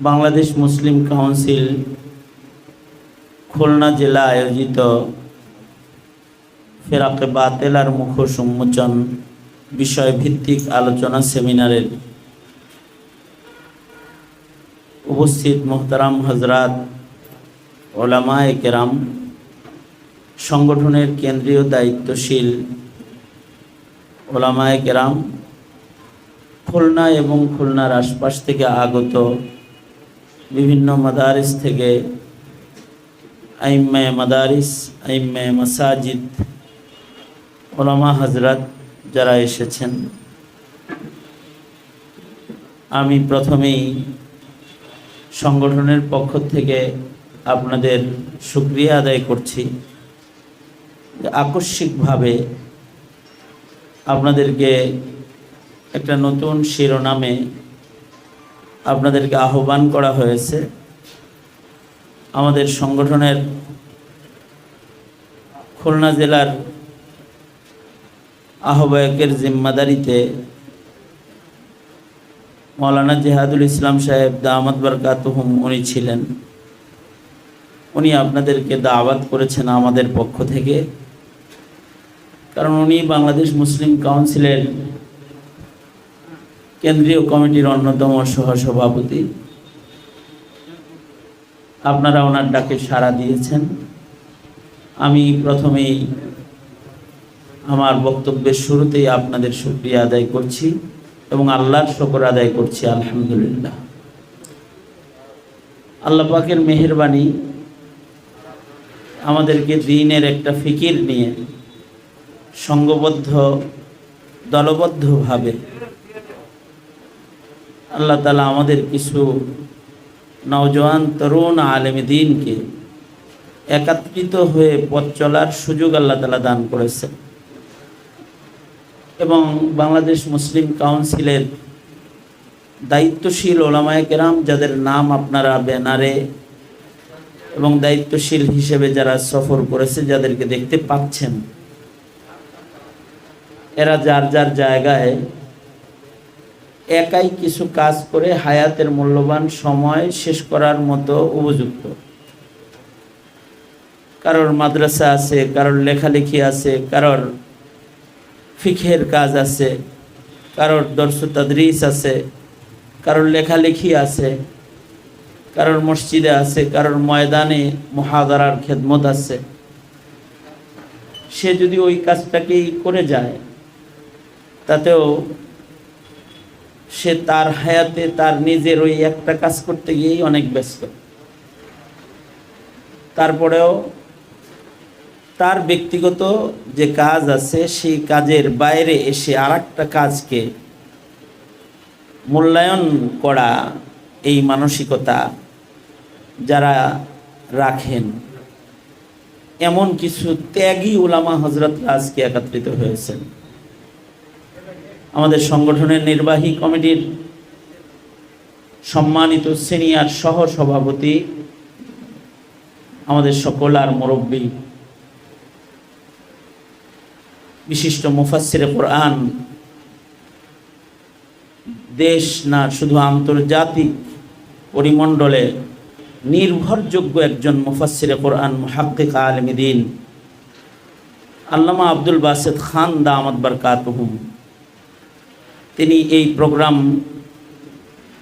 বাংলাদেশ মুসলিম council Khulna জেলা আয়োজিত ফেরাকে বাতেলার মুখোশ উন্মোচন বিষয় ভিত্তিক আলোচনা সেমিনারের উপস্থিত মোহতারাম হজরাত ওলামায়ে কেরাম, সংগঠনের কেন্দ্রীয় দায়িত্বশীল ওলামায়ে কেরাম, খুলনা এবং খুলনার আশপাশ থেকে আগত বিভিন্ন মাদারিস থেকে আইম্মে মাদারিস আইম্মে মাসাজিদ, ওলামা হজরত যারা এসেছেন। আমি প্রথমেই সংগঠনের পক্ষ থেকে আপনাদের সুক্রিয়া আদায় করছি আকস্মিকভাবে আপনাদেরকে একটা নতুন শিরোনামে আপনাদেরকে আহ্বান করা হয়েছে। আমাদের সংগঠনের খুলনা জেলার আহ্বায়কের জিম্মাদারিতে মৌলানা জেহাদুল ইসলাম সাহেব দামাত বরকাতুহুম উনি ছিলেন। উনি আপনাদেরকে দাওয়াত করেছেন আমাদের পক্ষ থেকে। কারণ উনি বাংলাদেশ মুসলিম কাউন্সিলের কেন্দ্রীয় কমিটির অন্যতম সহসভাপতি। আপনারা ওনার ডাকে সাড়া দিয়েছেন। আমি প্রথমেই আমার বক্তব্যের শুরুতেই আপনাদের শুক্রিয়া আদায় করছি এবং আল্লাহর শকর আদায় করছি, আলহামদুলিল্লাহ। আল্লাহ পাকের মেহরবানি আমাদেরকে দিনের একটা ফিকির নিয়ে সঙ্গবদ্ধ, দলবদ্ধভাবে আল্লাহ তালা আমাদের কিছু নওজোয়ান তরুণ আলেম দিনকে একাত্রিত হয়ে পথ চলার সুযোগ আল্লাহ তালা দান করেছে এবং বাংলাদেশ মুসলিম কাউন্সিলের দায়িত্বশীল ওলামায় কেরাম যাদের নাম আপনারা ব্যানারে এবং দায়িত্বশীল হিসেবে যারা সফর করেছে যাদেরকে দেখতে পাচ্ছেন, এরা যার যার জায়গায় একাই কিছু কাজ করে হায়াতের মূল্যবান সময় শেষ করার মতো উপযুক্ত। কারোর মাদ্রাসা আছে, কারোর লেখালেখি আছে, কারোর ফিখের কাজ আছে, কারোর দর্শ আছে, কারোর লেখালেখি আছে, কারোর মসজিদে আছে, কারোর ময়দানে মহাদারার খেদমত আছে। সে যদি ওই কাজটাকেই করে যায়, তাতেও সে তার হায়াতে তার নিজের ওই একটা কাজ করতে গিয়েই অনেক ব্যস্ত। তারপরেও তার ব্যক্তিগত যে কাজ আছে, সেই কাজের বাইরে এসে আর একটা কাজকে মূল্যায়ন করা এই মানসিকতা যারা রাখেন, এমন কিছু ত্যাগী উলামা হজরতরা আজকে একত্রিত হয়েছেন। আমাদের সংগঠনের নির্বাহী কমিটির সম্মানিত সিনিয়র সহ সভাপতি আমাদের সকল আর মুরব্বী, বিশিষ্ট মুফাসিরে কোরআন, দেশ না শুধু আন্তর্জাতিক পরিমণ্ডলে নির্ভরযোগ্য একজন মুফাসিরে কোরআন মুহাক্কিক আলমিদিন আল্লামা আব্দুল বাসেদ খান দা আমদ বরকাতহুম তিনি এই প্রোগ্রাম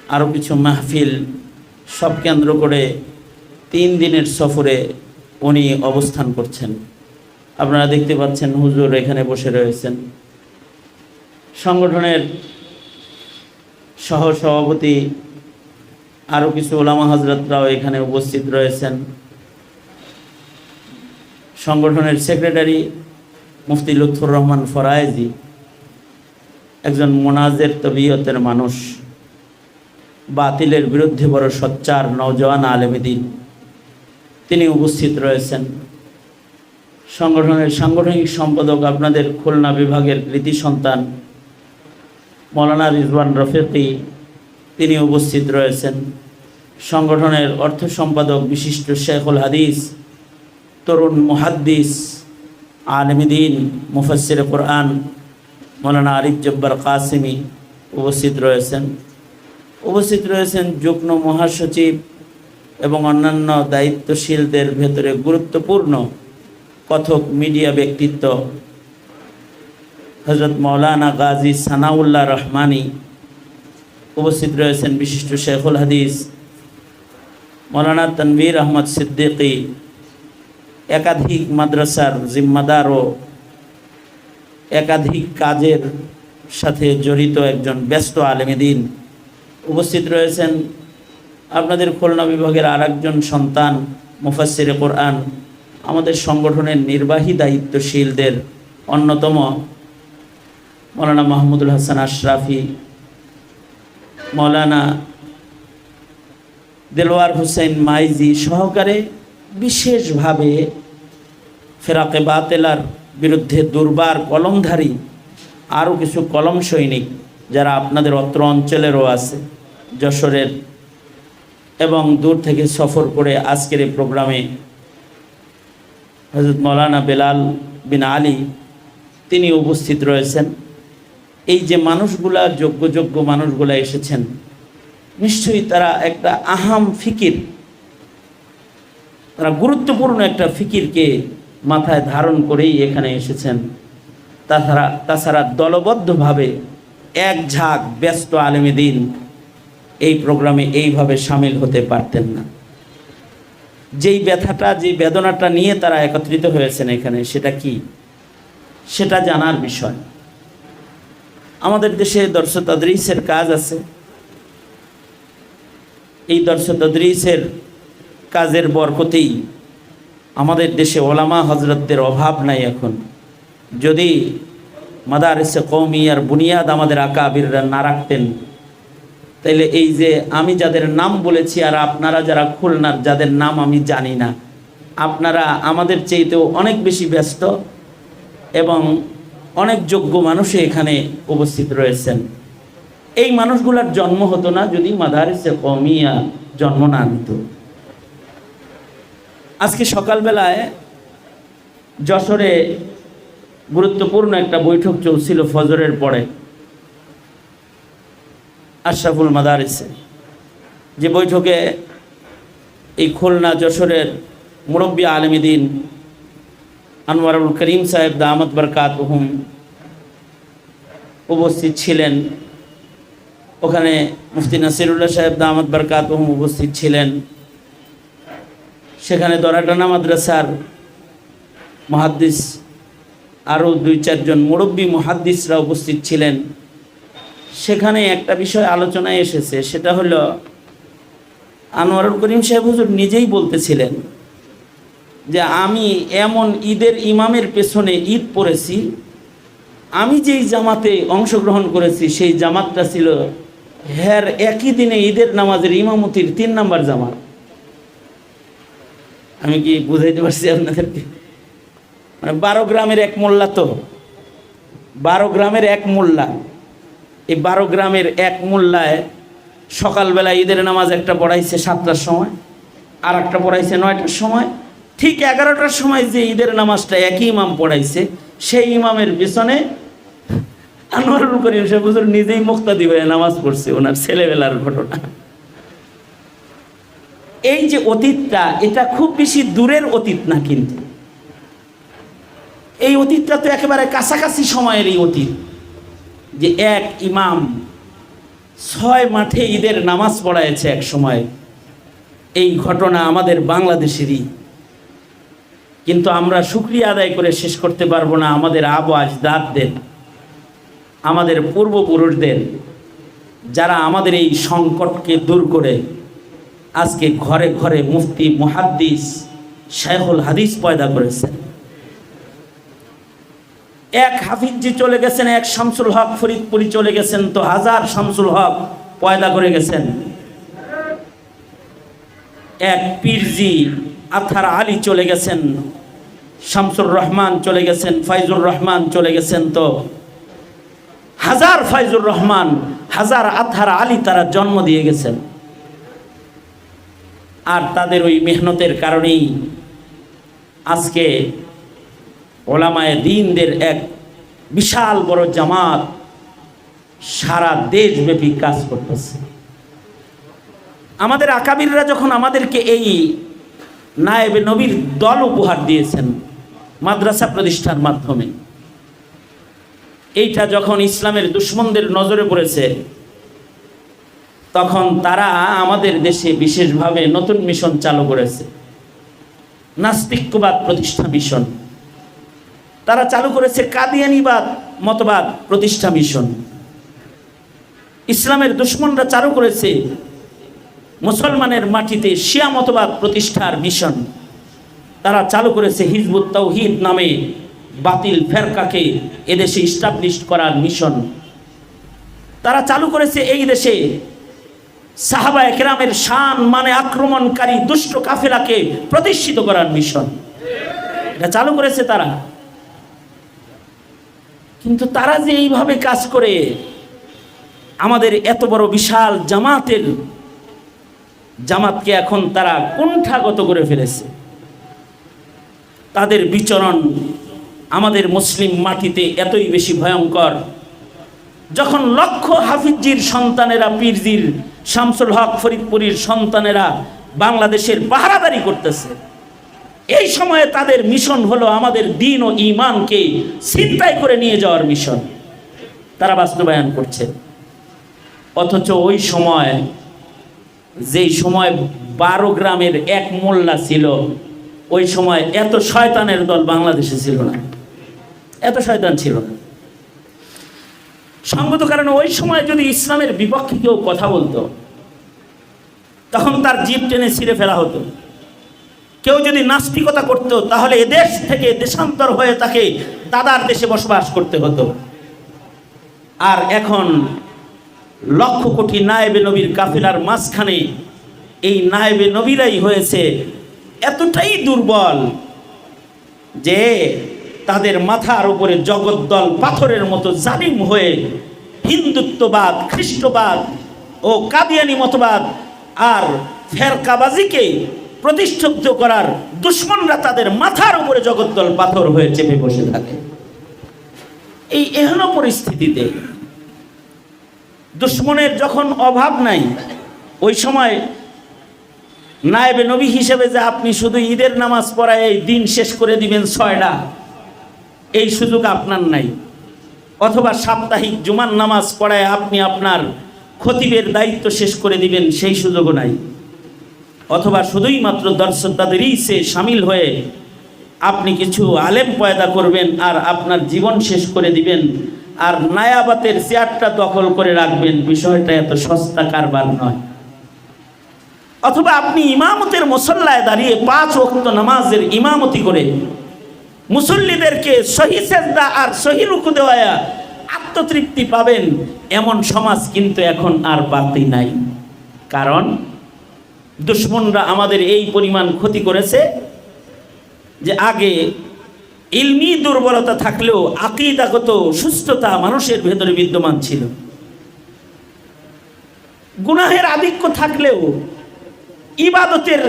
আরও কিছু মাহফিল সব কেন্দ্র করে তিন দিনের সফরে উনি অবস্থান করছেন। আপনারা দেখতে পাচ্ছেন হুজুর এখানে বসে রয়েছেন। সংগঠনের সহ সভাপতি আরও কিছু ওলামা হজরতরাও এখানে উপস্থিত রয়েছেন। সংগঠনের সেক্রেটারি মুফতি লুৎফুর রহমান ফরায়েজি একজন মোনাজের তবিয়তের মানুষ। বাতিলের বিরুদ্ধে বড় সচ্চার নওজওয়ান আলেমেদিন তিনি উপস্থিত রয়েছেন। সংগঠনের সাংগঠনিক সম্পাদক আপনাদের খুলনা বিভাগের কৃতি সন্তান মৌলানা রিজওয়ান রফিকি, তিনি উপস্থিত রয়েছেন। সংগঠনের অর্থ সম্পাদক বিশিষ্ট শেখুল হাদিস, তরুণ মুহাদ্দিস আলমিদিন মুফাসির কোরআন মৌলানা আরিফ জব্বার কাসিমি উপস্থিত রয়েছেন। উপস্থিত রয়েছেন যুগ্ম মহাসচিব এবং অন্যান্য দায়িত্বশীলদের ভেতরে গুরুত্বপূর্ণ কথক মিডিয়া ব্যক্তিত্ব হজরত মৌলানা গাজী সানাউল্লাহ রহমানি উপস্থিত রয়েছেন বিশিষ্ট শেখুল হাদিস, মৌলানা তনবীর আহমদ সিদ্দিকী, একাধিক মাদ্রাসার জিম্মাদার ও একাধিক কাজের সাথে জড়িত একজন ব্যস্ত আলেমেদিন উপস্থিত রয়েছেন। আপনাদের খুলনা বিভাগের আরেকজন সন্তান মুফাসির কোরআন, আমাদের সংগঠনের নির্বাহী দায়িত্বশীলদের অন্যতম মৌলানা মাহমুদুল হাসান আশরাফি, মৌলানা দেলোয়ার হোসেন মাইজি সহকারে বিশেষভাবে ফেরাকে বাতেলার বিরুদ্ধে দুর্বার কলমধারী আরও কিছু কলম সৈনিক যারা আপনাদের অত্র অঞ্চলেরও আছে, যশোরের এবং দূর থেকে সফর করে আজকের এই প্রোগ্রামে হজরত মৌলানা বেলাল বিন আলী তিনি উপস্থিত রয়েছেন। এই যে মানুষগুলা, যোগ্য যোগ্য মানুষগুলা এসেছেন, নিশ্চয়ই তারা একটা আহাম ফিকির, তারা গুরুত্বপূর্ণ একটা ফিকিরকে মাথায় ধারণ করেই এখানে এসেছেন। তাছাড়া তাছাড়া দলবদ্ধভাবে এক ঝাঁক ব্যস্ত আলেমী দিন এই প্রোগ্রামে এইভাবে সামিল হতে পারতেন না। যেই ব্যথাটা যে বেদনাটা নিয়ে তারা একত্রিত হয়েছেন এখানে, সেটা কি? সেটা জানার বিষয়। আমাদের দেশে দর্শ কাজ আছে। এই দর্শ কাজের বরকতেই আমাদের দেশে ওলামা হজরতদের অভাব নাই এখন। যদি মাদারিসে কৌমি আর বুনিয়াদ আমাদের আকাবিররা না রাখতেন, তাইলে এই যে আমি যাদের নাম বলেছি আর আপনারা যারা খুলনার, যাদের নাম আমি জানি না, আপনারা আমাদের চেয়েতেও অনেক বেশি ব্যস্ত এবং অনেক যোগ্য মানুষই এখানে উপস্থিত রয়েছেন। এই মানুষগুলার জন্ম হতো না যদি মাদারিসে কমিয়া জন্ম না নিত। আজকে সকালবেলায় যশোরে গুরুত্বপূর্ণ একটা বৈঠক চলছিল ফজরের পরে, আশরাফুল মাদারিসে। যে বৈঠকে এই খুলনা যশোরের মুরব্বী আলমীদিন আনোয়ারুল করিম সাহেব দামদ বরকাত হুম উপস্থিত ছিলেন। ওখানে মুফতি নাসিরুল্লাহ সাহেব দামদ বরকাত হুম উপস্থিত ছিলেন। সেখানে দরাটানা মাদ্রাসার মহাদ্দিস আরও দুই চারজন মুরব্বী মহাদ্দিসরা উপস্থিত ছিলেন। সেখানে একটা বিষয় আলোচনায় এসেছে, সেটা হলো আনোয়ারুল করিম সাহেব হুজুর নিজেই বলতেছিলেন যে, আমি এমন ঈদের ইমামের পেছনে ঈদ পড়েছি, আমি যেই জামাতে অংশগ্রহণ করেছি সেই জামাতটা ছিল হ্যার একই দিনে ঈদের নামাজের ইমামতির তিন নাম্বার জামাত। আমি কি বুঝাইতে পারছি আপনাদেরকে? মানে বারো গ্রামের এক মোল্লা তো। বারো গ্রামের এক মোল্লা। এই বারো গ্রামের এক মোল্লায় সকালবেলা ঈদের নামাজ একটা পড়াইছে সাতটার সময়, আর একটা পড়াইছে নয়টার সময়। ঠিক এগারোটার সময় যে ঈদের নামাজটা একই ইমাম পড়াইছে, সেই ইমামের পিছনে আনোয়ারুল করিম সে বুঝুর নিজেই মুক্তা দিবে নামাজ পড়ছে, ওনার ছেলেবেলার ঘটনা। এই যে অতীতটা, এটা খুব বেশি দূরের অতীত না কিন্তু। এই অতীতটা তো একেবারে কাছাকাছি সময়ের এই অতীত। যে এক ইমাম ছয় মাঠে ঈদের নামাজ পড়াইছে এক সময়। এই ঘটনা আমাদের বাংলাদেশেরই। কিন্তু আমরা শুক্রিয়া আদায় করে শেষ করতে পারব না আমাদের আবু আজদাদদের, আমাদের পূর্বপুরুষদের, যারা আমাদের এই সংকটকে দূর করে আজকে ঘরে ঘরে মুফতি, মুহাদ্দিস শেখুল হাদিস পয়দা করেছেন। এক হাফিজি চলে গেছেন, এক শামসুল হক ফরিদপুরি চলে গেছেন, তো হাজার শামসুল হক পয়দা করে গেছেন। এক পীরজি আথার আলী চলে গেছেন, শামসুর রহমান চলে গেছেন, ফাইজুর রহমান চলে গেছেন, তো হাজার ফাইজুর রহমান, হাজার আথার আলী তারা জন্ম দিয়ে গেছেন। আর তাদের ওই মেহনতের কারণেই আজকে ওলামায় দিনদের এক বিশাল বড় জামাত সারা দেশব্যাপী কাজ করতেছে। আমাদের আকাবিররা যখন আমাদেরকে এই নায়েবে নবীর দল উপহার দিয়েছেন মাদ্রাসা প্রতিষ্ঠার মাধ্যমে, এইটা যখন ইসলামের দুশ্মনদের নজরে পড়েছে তখন তারা আমাদের দেশে বিশেষভাবে নতুন মিশন চালু করেছে। নাস্তিক্যবাদ প্রতিষ্ঠা মিশন। তারা চালু করেছে কাদিয়ানিবাদ মতবাদ প্রতিষ্ঠা মিশন। ইসলামের দুশ্মনরা চালু করেছে মুসলমানের মাটিতে শিয়া মতবাদ প্রতিষ্ঠার মিশন। তারা চালু করেছে হিজবুত তৌহিদ নামে বাতিল ফেরকাকে এদেশে ইস্টাবলিশ করার মিশন। তারা চালু করেছে এই দেশে সাহাবা একরামের শান মানে আক্রমণকারী দুষ্ট কাফেলাকে প্রতিষ্ঠিত করার মিশন। এটা চালু করেছে তারা। কিন্তু তারা যে এইভাবে কাজ করে, আমাদের এত বড় বিশাল জামাতের জামাতকে এখন তারা কুণ্ঠাগত করে ফেলেছে। তাদের বিচরণ আমাদের মুসলিম মাটিতে এতই বেশি ভয়ঙ্কর। যখন লক্ষ হাফিজির সন্তানেরা, পীরজির, শামসুল হক ফরিদপুরীর সন্তানেরা বাংলাদেশের পাহারাদারি করতেছে, এই সময়ে তাদের মিশন হলো আমাদের দিন ও ইমানকে চিন্তায় করে নিয়ে যাওয়ার মিশন। তারা বাস্তবায়ন করছে। অথচ ওই সময়, যেই সময় বারো গ্রামের এক মোল্লা ছিল, ওই সময় এত শয়তানের দল বাংলাদেশে ছিল না। এত শয়তান ছিল না। সঙ্গত কারণে ওই সময় যদি ইসলামের বিপক্ষে কেউ কথা বলতো, তখন তার জীব টেনে ছিঁড়ে ফেলা হতো। কেউ যদি নাস্তিকতা করত, তাহলে এদেশ থেকে দেশান্তর হয়ে তাকে দাদার দেশে বসবাস করতে হতো। আর এখন লক্ষ কোটি নায়েবে নবীর কাফেলার মাঝখানে এই নায়েবে নবীরাই হয়েছে এতটাই দুর্বল যে তাদের মাথার উপরে জগদ্দল পাথরের মতো জালিম হয়ে হিন্দুত্ববাদ, খ্রিস্টবাদ ও কাদিয়ানি মতবাদ আর ফেরকাবাজিকে প্রতিষ্ঠিত করার দুশ্মনরা তাদের মাথার উপরে জগদ্দল পাথর হয়ে চেপে বসে থাকে। এই এহেন পরিস্থিতিতে দুশ্মনের যখন অভাব নাই, ওই সময় নায়েবে নবী হিসেবে যে আপনি শুধু ঈদের নামাজ পড়ায় এই দিন শেষ করে দিবেন ছয়টা এই সুযোগ আপনার নাই। অথবা সাপ্তাহিক জুমার নামাজ পড়ায় আপনি আপনার খতিবের দায়িত্ব শেষ করে দিবেন, সেই সুযোগও নাই। অথবা শুধুই মাত্র দর্শক তাদেরই সে সামিল হয়ে আপনি কিছু আলেম পয়দা করবেন আর আপনার জীবন শেষ করে দিবেন আর নায়াবাতের চেয়ারটা দখল করে রাখবেন, বিষয়টা এত সস্তা কারবার নয়। অথবা আপনি ইমামতের মুসল্লায় দাঁড়িয়ে পাঁচ ওয়াক্ত নামাজের ইমামতি করে মুসল্লিদেরকে সহি আর সহি রুকু দেওয়া আত্মতৃপ্তি পাবেন, এমন সমাজ কিন্তু এখন আর বাড়তি নাই। কারণ দুশ্মনরা আমাদের এই পরিমাণ ক্ষতি করেছে যে আগে ইলমি দুর্বলতা থাকলেও আকিদাগত সুস্থতা মানুষের ভেতরে বিদ্যমান ছিল। গুনাহের আধিক্য থাকলেও ইবাদতের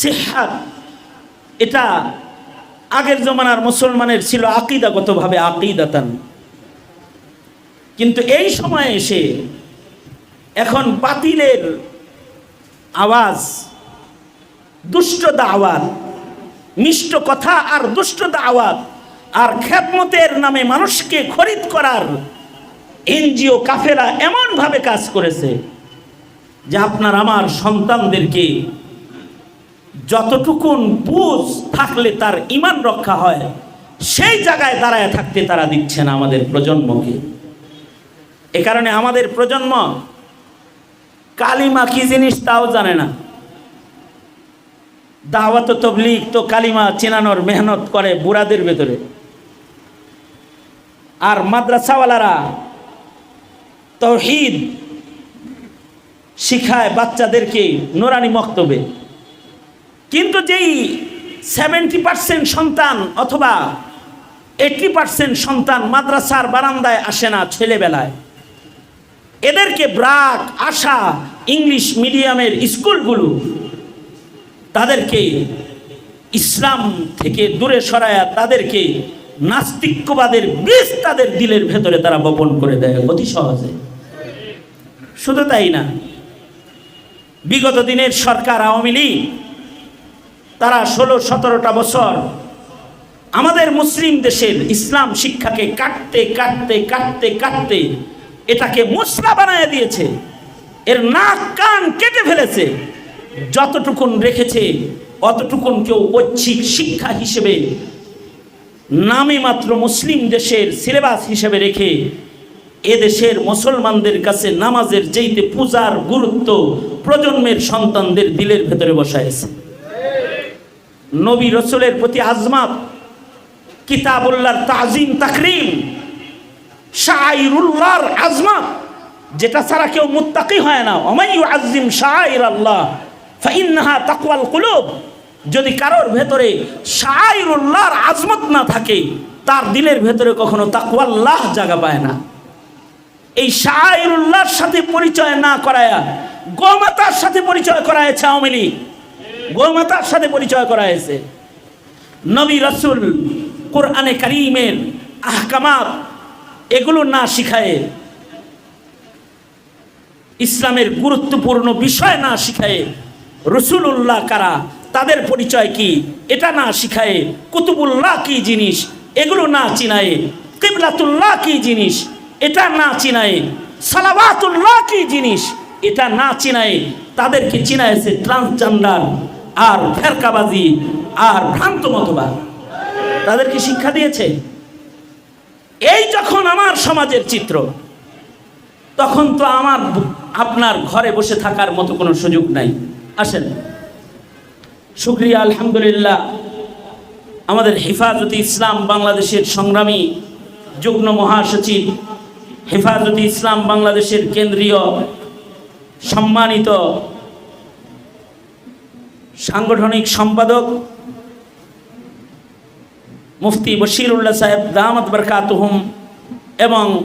সেহাত এটা আগের জমানার মুসলমানের ছিল আকিদাগতভাবে আকিদাতান। কিন্তু এই সময়ে এসে এখন বাতিলের আওয়াজ, দুষ্ট দাওয়াত, মিষ্ট কথা আর দুষ্ট দাওয়াত আর খেদমতের নামে মানুষকে খরিদ করার এনজিও কাফেরা এমনভাবে কাজ করেছে যে আপনার আমার সন্তানদেরকে যতটুকুন বুঝ থাকলে তার ইমান রক্ষা হয়, সেই জায়গায় দাঁড়ায় থাকতে তারা দিচ্ছে না আমাদের প্রজন্মকে। এ কারণে আমাদের প্রজন্ম কালিমা কি জিনিস তাও জানে না। দাওয়াত তবলিগ তো কালিমা চেনানোর মেহনত করে বুড়াদের ভেতরে। আর মাদ্রাসাওয়ালারা তৌহিদ শিখায় বাচ্চাদেরকে নোরানি মক্তবে। কিন্তু যেই সেভেন্টি পার্সেন্ট সন্তান অথবা এইটটি পার্সেন্ট সন্তান মাদ্রাসার বারান্দায় আসে না ছেলেবেলায়, এদেরকে ব্রাক আশা ইংলিশ মিডিয়ামের স্কুলগুলো তাদেরকে ইসলাম থেকে দূরে সরায়া তাদেরকে নাস্তিক্যবাদের বীজ তাদের দিলের ভেতরে তারা বপন করে দেয় অতি সহজে। শুধু তাই না, বিগত দিনের সরকার আওয়ামী লীগ তারা ষোলো, সতেরোটা বছর আমাদের মুসলিম দেশের ইসলাম শিক্ষাকে কাটতে কাটতে কাটতে কাটতে এটাকে মুসলা বানায় দিয়েছে। এর নাক, কান কেটে ফেলেছে। যতটুকুন রেখেছে, অতটুকুন কেউ ঐচ্ছিক শিক্ষা হিসেবে নামে মাত্র মুসলিম দেশের সিলেবাস হিসেবে রেখে এদেশের মুসলমানদের কাছে নামাজের যেইতে পূজার গুরুত্ব প্রজন্মের সন্তানদের দিলের ভেতরে বসায়ছে নবী রসুলের প্রতি আজমাত। কিতাবুল্লাহর তাজিম, তাকরিম। শাইরুল্লাহর আজমাত। যেটা ছাড়া কেউ মুত্তাকি হয় না। অমাইয়ু আজিম শাইর আল্লাহ ফাইন্নাহা তাকওয়াল কুলুব। যদি কারোর ভেতরে শাইরুল্লাহর আজমত না থাকে, তার দিলের ভেতরে কখনো তাকওয়াল্লাহ জায়গা পায় না। এই শাইরুল্লাহর সাথে পরিচয় না করায়া, গোমাতার সাথে পরিচয় করায়ছে আওয়ামী লীগ। গোমাতার সাথে পরিচয় করা হয়েছে নবী রসুল কোরআনে করিমের আহকামাত এগুলো না শিখায়, ইসলামের গুরুত্বপূর্ণ বিষয় না শিখায় রসুল্লাহ কারা, তাদের পরিচয় কি, এটা না শিখায় কুতুবুল্লাহ কি জিনিস, এগুলো না চিনায়, কিবলাতুল্লাহ কি জিনিস, এটা না চিনায় সালাবাতুল্লাহ কি জিনিস, এটা না চিনায়, তাদেরকে চিনাইছে ট্রান্সজেন্ডার আর ফেরকাবাজি আর ভ্রান্ত মতবাদ। তাদেরকে শিক্ষা দিয়েছে। এই যখন আমার সমাজের চিত্র, তখন তো আমার আপনার ঘরে বসে থাকার মতো কোনো সুযোগ নাই। আসেন। শুক্রিয়া আলহামদুলিল্লাহ। আমাদের হেফাজতে ইসলাম বাংলাদেশের সংগ্রামী যুগ্ম মহাসচিব, হেফাজতে ইসলাম বাংলাদেশের কেন্দ্রীয় সম্মানিত সাংগঠনিক সম্পাদক মুফতি বশিরুল্লাহ সাহেব দামত বরকাতহুম এবং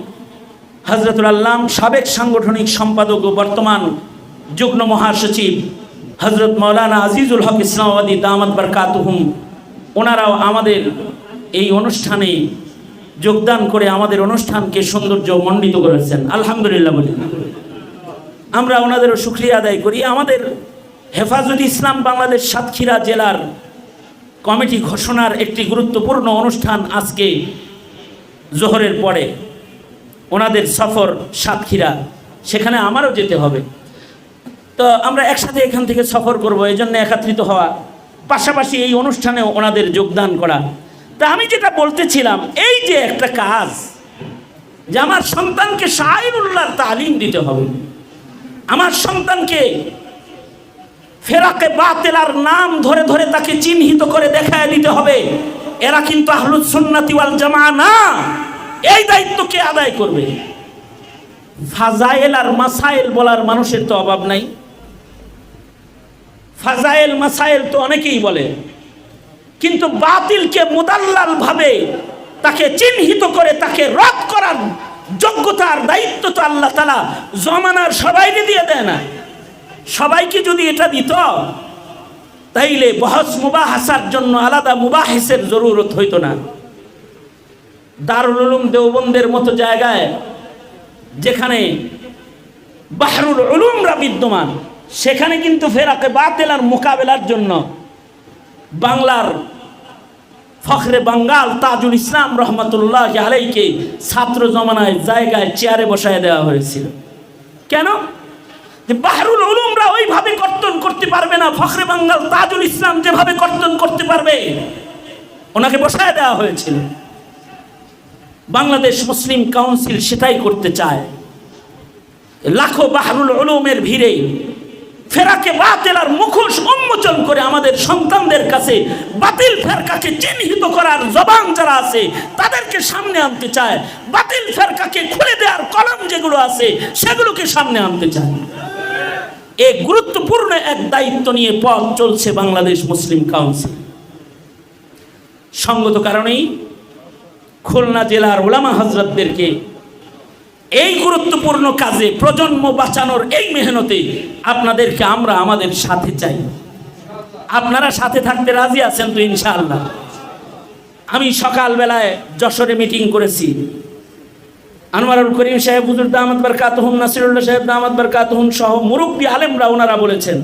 হজরতুল আল্লাম সাবেক সাংগঠনিক সম্পাদক ও বর্তমান যুগ্ম মহাসচিব হজরত মৌলানা আজিজুল হক ইসলামাবাদী দামত বরকাতহুম, ওনারাও আমাদের এই অনুষ্ঠানে যোগদান করে আমাদের অনুষ্ঠানকে সৌন্দর্য মণ্ডিত করেছেন। আলহামদুলিল্লাহ বলি। আমরা ওনাদেরও সুক্রিয়া আদায় করি। আমাদের হেফাজত ইসলাম বাংলাদেশ সাতক্ষীরা জেলার কমিটি ঘোষণার একটি গুরুত্বপূর্ণ অনুষ্ঠান আজকে জোহরের পরে, ওনাদের সফর সাতক্ষীরা। সেখানে আমারও যেতে হবে। তো আমরা একসাথে এখান থেকে সফর করব এই জন্য একত্রিত হওয়া, পাশাপাশি এই অনুষ্ঠানে ওনাদের যোগদান করা। তা আমি যেটা বলতেছিলাম, এই যে একটা কাজ, যে আমার সন্তানকে শাহিরুল্লাহর তালিম দিতে হবে। আমার সন্তানকে ফেরাকে বাতেলার নাম ধরে ধরে তাকে চিহ্নিত করে দেখায় দিতে হবে। এরা কিন্তু আহলুদ সুন্নাতি ওয়াল জামা না। এই দায়িত্ব কে আদায় করবে? ফাজাইল আর মাসাইল বলার মানুষের তো অভাব নাই। ফাজাইল মাসাইল তো অনেকেই বলে। কিন্তু বাতিলকে মুদাল্লাল ভাবে তাকে চিহ্নিত করে তাকে রদ করার যোগ্যতার দায়িত্ব তো আল্লাহ তালা জমানার সবাইকে দিয়ে দেয় না। সবাইকে যদি এটা দিত, তাইলে বহস মুবাহাসার জন্য আলাদা মুবাহেসের জরুরত হইতো না। দারুল উলুম দেওবন্দের মতো জায়গায়, যেখানে বাহরুল উলুমরা বিদ্যমান, সেখানে কিন্তু ফেরাকে বাতেলার মোকাবেলার জন্য বাংলার ফখরে বাঙ্গাল তাজুল ইসলাম রহমতুল্লাহ আলাইকে ছাত্র জমানায় জায়গায় চেয়ারে বসায় দেওয়া হয়েছিল। কেন? যে বাহরুল উলুমরা ওইভাবে কর্তন করতে পারবে না, ফখরে বাঙ্গাল তাজুল ইসলাম যেভাবে কর্তন করতে পারবে, ওনাকে বসায় দেওয়া হয়েছিল। বাংলাদেশ মুসলিম কাউন্সিল সেটাই করতে চায়। লাখো বাহরুল উলুমের ভিড়ে ফেরাকে বাতিলার মুখোশ উন্মোচন করে আমাদের সন্তানদের কাছে বাতিল ফেরকাকে চিহ্নিত করার জবান যারা আছে, তাদেরকে সামনে আনতে চায়। বাতিল ফেরকাকে খুলে দেওয়ার কলম যেগুলো আছে, সেগুলোকে সামনে আনতে চায়। এই গুরুত্বপূর্ণ এক দায়িত্ব নিয়ে পথ চলছে বাংলাদেশ মুসলিম কাউন্সিল। সঙ্গত কারণেই খুলনা জেলার ওলামা হজরতদেরকে এই গুরুত্বপূর্ণ কাজে প্রজন্ম বাঁচানোর এই মেহনতে আপনাদেরকে আমরা আমাদের সাথে চাই। আপনারা সাথে থাকতে রাজি আছেন তো ইনশাআল্লাহ। আমি সকালবেলায় যশোরে মিটিং করেছি। আনোয়ারুল করিম সাহেব হুজুর দামাত বারকাতহুম, নাসিরুল্লাহ সাহেব দামাত বারকাতহুম সহ মুরব্বী আলেমরা ওনারা বলেছেন,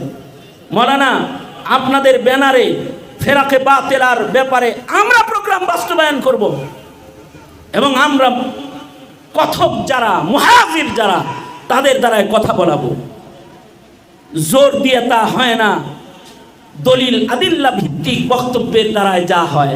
মৌলানা, আপনাদের ব্যানারে ফেরাকে বা বাতেলার ব্যাপারে আমরা প্রোগ্রাম বাস্তবায়ন করব। এবং আমরা কথক যারা, মুহাজির যারা, তাদের দ্বারায় কথা বলাবো। জোর দিয়ে তা হয় না। দলিল আদিল্লা ভিত্তিক বক্তব্যের দ্বারায় যা হয়।